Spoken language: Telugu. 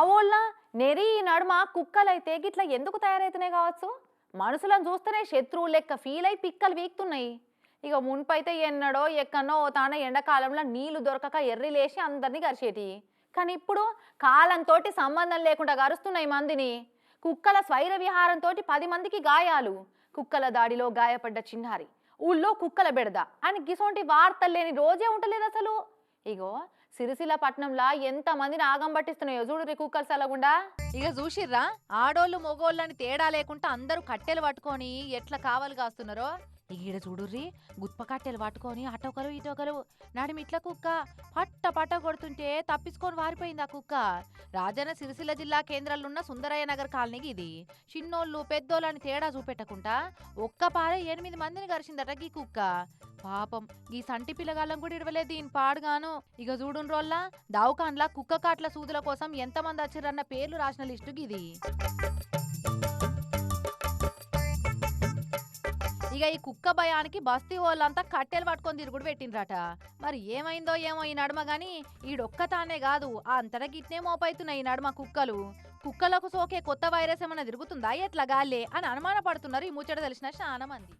అవోళ్ళ నెరి ఈ నడుమ కుక్కలైతే గిట్ల ఎందుకు తయారైతున్నాయి కావచ్చు? మనుషులను చూస్తేనే శత్రువు లెక్క ఫీల్ అయి పిక్కలు వీక్తున్నాయి. ఇక మున్పైతే ఎన్నడో ఎక్కడో తాన ఎండాకాలంలో నీళ్ళు దొరకక ఎర్రి లేచి అందరినీ గరిచేటి కానీ ఇప్పుడు కాలంతో సంబంధం లేకుండా గరుస్తున్నాయి మందిని. కుక్కల స్వైర విహారంతో పది మందికి గాయాలు. కుక్కల దాడిలో గాయపడ్డ చిన్నారి. ఊళ్ళో కుక్కల బెడద. అని గిసోంటి వార్తలు లేని రోజే ఉండలేదు అసలు. ఇగో సిరిసిల్ల పట్నంలా ఎంత మందిని ఆగం పట్టిస్తున్నాయో చూడు కుక్కలు సలగుండా. ఇక చూసిర్రా ఆడోళ్ళు మొగోళ్ళని తేడా లేకుండా అందరూ కట్టెలు పట్టుకొని ఎట్లా కావాలి కాస్తున్నారో? ఈడ చూడుర్రి గుత్ప కట్టెలు పట్టుకొని అటొకరు ఇటొకరు నడిమి ఇట్ల కుక్క పట్ట పట్ట కొడుతుంటే తప్పించుకొని వారిపోయింది ఆ కుక్క? రాజన్న సిరిసిల్ల జిల్లా కేంద్రంలో ఉన్న సుందరయ్య నగర్ కాలనీకి ఇది. చిన్నోళ్ళు పెద్దోళ్ళని తేడా చూపెట్టకుండా ఒక్క పారే ఎనిమిది మందిని గరిచిందట గీ కుక్క. పాపం ఈ సంటి పిల్లగాళ్ళం కూడా ఇడవలేదు దీని పాడుగాను. ఇక చూడు రోల్లా దావుకాన్లా కుక్క కాట్ల సూదుల కోసం ఎంతమంది వచ్చిరన్న పేర్లు రాసిన లిస్టు ఇది. ఇక ఈ కుక్క భయానికి బస్తీ వాళ్ళంతా కట్టెలు పట్టుకొని తిరుగుడు పెట్టిండ్రట. మరి ఏమైందో ఏమో ఈ నడుమ గాని ఈడొక్కతానే కాదు ఆ అంతటా గిట్నే మోపైతున్నాయి ఈ నడుమ కుక్కలు. కుక్కలకు సోకే కొత్త వైరస్ ఏమైనా తిరుగుతుందా? ఎట్లా గాలే అని అనుమాన పడుతున్నారు ఈ ముచ్చట తెలిసిన చాలా మంది.